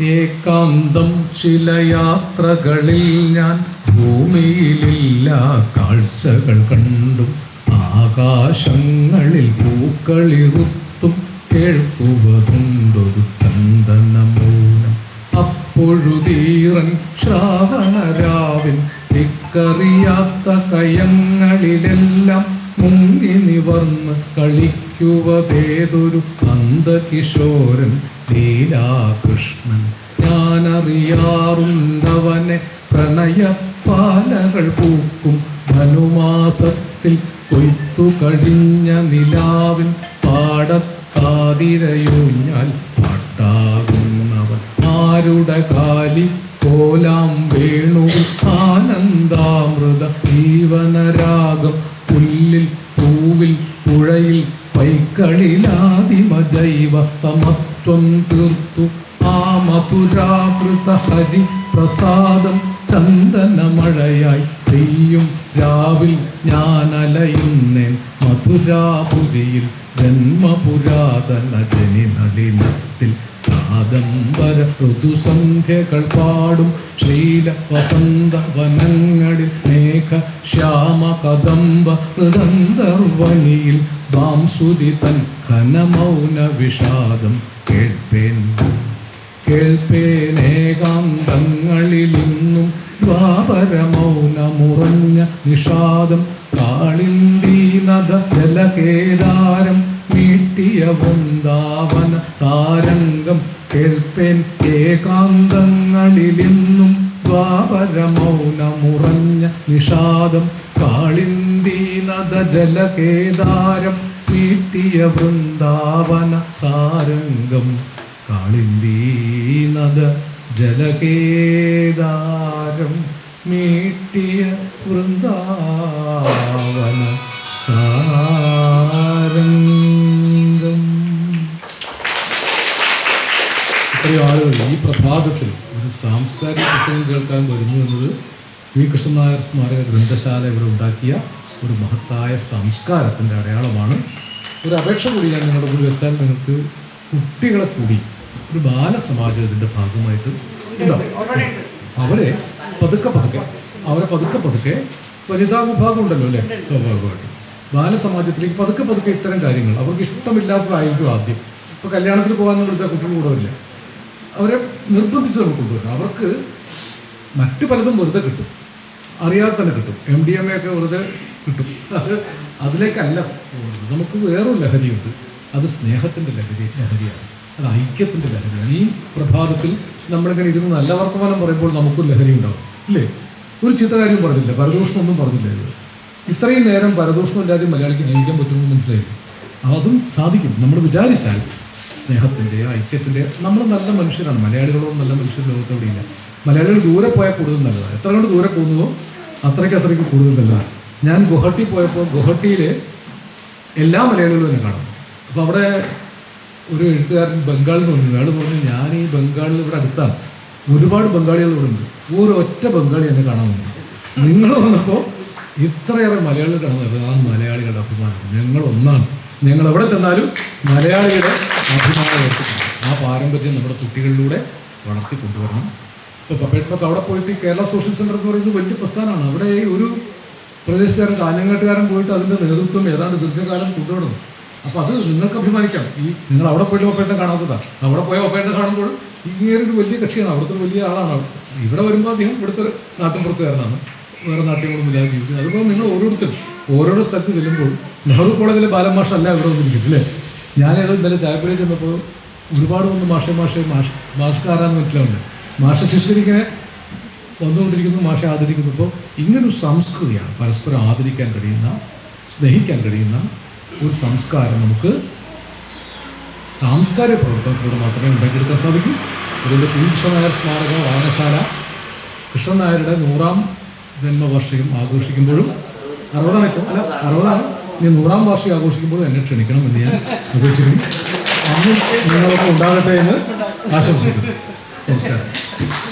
ഏകാന്തം ചില യാത്രകളിൽ ഞാൻ ഭൂമിയിലില്ല കാഴ്ചകൾ കണ്ടു ആകാശങ്ങളിൽ പൂക്കളിറുത്തും കേൾക്കുവതുണ്ടൊരു ചന്ദനമൂലം. അപ്പൊഴുതീറൻ ശ്രാവണരാവിൻ തിക്കറിയാത്ത കയങ്ങളിലെല്ലാം മുങ്ങി നിവർന്ന് കളിക്കുവതേതൊരു അന്ധകിശോരൻ ലീലാകൃഷ്ണൻ. ഞാനറിയാറുണ്ടവനെ പ്രണയപ്പാലകൾ പൂക്കും. ധനുമാസത്തിൽ കൊയ്ത്തു കഴിഞ്ഞ നിലാവിൻ പാടത്താതിരയൂഞ്ഞാൽ പാട്ടാകുന്നവൻ. ആരുടെ കാലി കോലാം വേണു ആനന്ദാമൃത ജീവനരാഗം പുല്ലിൽ പൂവിൽ പുഴയിൽ പൈക്കളിലാദിമ ജൈവ സമത്വം തീർത്തു. ആ മധുരാകൃത ഹരി പ്രസാദം ചന്ദനമഴയായി പെയ്യും. രാവിൽ ഞാൻ അലയുന്നേൻ മധുരാപുരിയിൽ ജന്മപുരാതന ജനി കാദംബര ഋതുസന്ധ്യകൾ പാടും. ശ്രീല വസന്ത വനങ്ങളിൽ മേഘ ശ്യാമ കദംബ മൃദന്തർവനിയിൽ ബാംസുതി തൻ ഘനമൗന വിഷാദം. കേൾപ്പേൻ കേൾപ്പേനേകാന്തങ്ങളിലിന്നും ദ്വാപരമൗനമുറഞ്ഞ നിഷാദം. കാളിന്ദീനദ ജലകേദാരം മീട്ടിയ വൃന്ദാവന സാരംഗം കേൾപ്പേൻ ഏകാന്തങ്ങളിലിന്നും ദ്വാപരമൗനമുറഞ്ഞ നിഷാദം കാളിന്ദീനദ ജലകേദാരം മീട്ടിയ വൃന്ദാവന സാരംഗം കാളിന്ദീനദ ജലകേദാരം മീട്ടിയ വൃന്ദാവന ഈ ഒരു സാംസ്കാരിക പ്രസംഗം കേൾക്കാൻ വരുന്നു എന്നത് വി. കൃഷ്ണൻ നായർ സ്മാരക ഗ്രന്ഥശാല ഇവിടെ ഉണ്ടാക്കിയ ഒരു മഹത്തായ സംസ്കാരത്തിന്റെ അടയാളമാണ്. ഒരു അപേക്ഷ കൂടി ഞാൻ നിങ്ങളുടെ കൂടി വെച്ചാൽ നിങ്ങൾക്ക് കുട്ടികളെ കൂടി ഒരു ബാലസമാജം ഇതിന്റെ ഭാഗമായിട്ട് ഉണ്ടാവും. അവരെ പതുക്കെ പതുക്കെ അവരെ പതുക്കെ പതുക്കെ വനിതാ വിഭാഗം ഉണ്ടല്ലോ അല്ലേ? സ്വാഭാവികമായിട്ടും. ബാലസമാജത്തിലേക്ക് പതുക്കെ പതുക്കെ ഇത്തരം കാര്യങ്ങൾ അവർക്ക് ഇഷ്ടമില്ലാത്തതായിരിക്കും ആദ്യം. ഇപ്പോൾ കല്യാണത്തിൽ പോകാമെന്ന് വിളിച്ചാൽ കുട്ടികൾ കൂടെ അവരെ നിർബന്ധിച്ച് നമുക്ക് കൊണ്ടുവരണം അവർക്ക് മറ്റു പലതും വെറുതെ കിട്ടും. അറിയാതെ തന്നെ കിട്ടും. എം ഡി എം എ ഒക്കെ വെറുതെ കിട്ടും. അത് അതിലേക്കല്ല നമുക്ക് വേറൊരു ലഹരിയുണ്ട്. അത് സ്നേഹത്തിന്റെ ലഹരി ലഹരിയാണ്. അത് ഐക്യത്തിന്റെ ലഹരിയാണ്. ഈ പ്രഭാതത്തിൽ നമ്മളിങ്ങനെ ഇരുന്ന് നല്ല വർത്തമാനം പറയുമ്പോൾ നമുക്കൊരു ലഹരി ഉണ്ടാവും. ഇല്ലേ? ഒരു ചിത്രകാര്യം പറഞ്ഞില്ല. പരദൂഷണം ഒന്നും പറഞ്ഞില്ല ഇത്. ഇത്രയും നേരം പരദൂഷണം ഇല്ലാതെ മലയാളിക്ക് ജീവിക്കാൻ പറ്റുമെന്ന് മനസ്സിലായില്ല? അതും സാധിക്കും. നമ്മൾ വിചാരിച്ചാൽ സ്നേഹത്തിന്റെ ഐക്യത്തിന്റെയോ നമ്മൾ നല്ല മനുഷ്യരാണ്. മലയാളികളോ നല്ല മനുഷ്യർ ലോകത്തോടെയില്ല മലയാളികൾ ദൂരെ പോയാൽ കൂടുതൽ നല്ലതാണ്. എത്ര കൊണ്ട് ദൂരെ പോകുന്നതോ അത്രയ്ക്ക് അത്രയ്ക്ക് കൂടുതൽ നല്ലതാണ്. ഞാൻ ഗുവാഹട്ടി പോയപ്പോൾ ഗുവാഹട്ടിയിൽ എല്ലാ മലയാളികളും എന്നെ കാണും. അപ്പോൾ അവിടെ ഒരു എഴുത്തുകാരൻ ബംഗാളിൽ നിന്ന് വന്നു. അയാൾ പറഞ്ഞു ഞാൻ ഈ ബംഗാളിൽ ഇവിടെ അടുത്താണ്. ഒരുപാട് ബംഗാളികൾ ഇവിടെ ഉണ്ട്. ഒരൊറ്റ ബംഗാളി എന്നെ കാണാൻ വന്നു. നിങ്ങൾ വന്നപ്പോൾ ഇത്രയേറെ മലയാളികൾ കാണുന്നത് ആ മലയാളികളുടെ അഭിമാനം ഞങ്ങൾ ഒന്നാണ്. ഞങ്ങൾ എവിടെ ചെന്നാലും മലയാളിയുടെ അഭിമാനം ആ പാരമ്പര്യം നമ്മുടെ കുട്ടികളിലൂടെ വളർത്തി കൊണ്ടുവരണം. ഇപ്പോൾ പപ്പേട്ടൊക്കെ അവിടെ പോയിട്ട് കേരള സോഷ്യൽ സെന്റർ എന്ന് പറയുന്നത് വലിയ പ്രസ്ഥാനമാണ്. അവിടെ ഒരു പ്രദേശത്തുകാരൻ കാഞ്ഞങ്ങാട്ടുകാരൻ പോയിട്ട് അതിന്റെ നേതൃത്വം ഏതാണ്ട് ദീർഘകാലം കൊണ്ടുവരണം അപ്പോൾ അത് നിങ്ങൾക്ക് അഭിമാനിക്കാം. ഈ നിങ്ങൾ അവിടെ പോയിട്ട് ഒപ്പേട്ട കാണാത്തതാണ് അവിടെ പോയ ഒപ്പേട്ട കാണുമ്പോൾ ഇങ്ങനെ ഒരു വലിയ കക്ഷിയാണ്. അവിടുത്തെ വലിയ ആളാണ്. ഇവിടെ വരുമ്പോൾ അദ്ദേഹം ഇവിടുത്തെ ഒരു നാട്ടിൻപുറത്തുകാരനാണ്. വേറെ നാട്യങ്ങളൊന്നും ഇല്ലാതെ ജീവിക്കുന്നത്. അതുപോലെ നിങ്ങൾ ഓരോരുത്തരും ഓരോരോ സ്ഥലത്ത് ചെല്ലുമ്പോൾ നെഹ്റു കോളേജിലെ ബാലമാഷ അല്ല ഇവിടെ വന്നിരിക്കും അല്ലേ? ഞാനേതോ ഇന്നലെ ചായപ്പുഴ ചെന്നപ്പോൾ ഒരുപാട് വന്ന് മാഷെ മാഷെ മാഷ് മാഷ്കാരാന്ന് മനസ്സിലാവുന്നത് മാഷ ശിഷ്യരിങ്ങനെ വന്നുകൊണ്ടിരിക്കുന്നു മാഷെ ആദരിക്കുന്നു. അപ്പോൾ ഇങ്ങനൊരു സംസ്കൃതിയാണ് പരസ്പരം ആദരിക്കാൻ കഴിയുന്ന സ്നേഹിക്കാൻ കഴിയുന്ന ഒരു സംസ്കാരം നമുക്ക് സാംസ്കാരിക പ്രവർത്തനത്തിലൂടെ മാത്രമേ ഉണ്ടാക്കിയെടുക്കാൻ സാധിക്കൂ. അതുകൊണ്ട് കൃഷ്ണൻ സ്മാരക വായനശാല കൃഷ്ണൻ നായരുടെ നൂറാം ജന്മവർഷികം ആഘോഷിക്കുമ്പോഴും അറുപതാണ് ഇപ്പോൾ അല്ല അറുപതാണ്? ഇനി നൂറാം വാർഷികം ആഘോഷിക്കുമ്പോൾ എന്നെ ക്ഷണിക്കണം എന്ന് ഞാൻ അപേക്ഷിക്കുന്നു. അന്ന് നിങ്ങളൊക്കെ ഉണ്ടാകട്ടെ എന്ന് ആശംസിക്കുന്നു. നമസ്കാരം.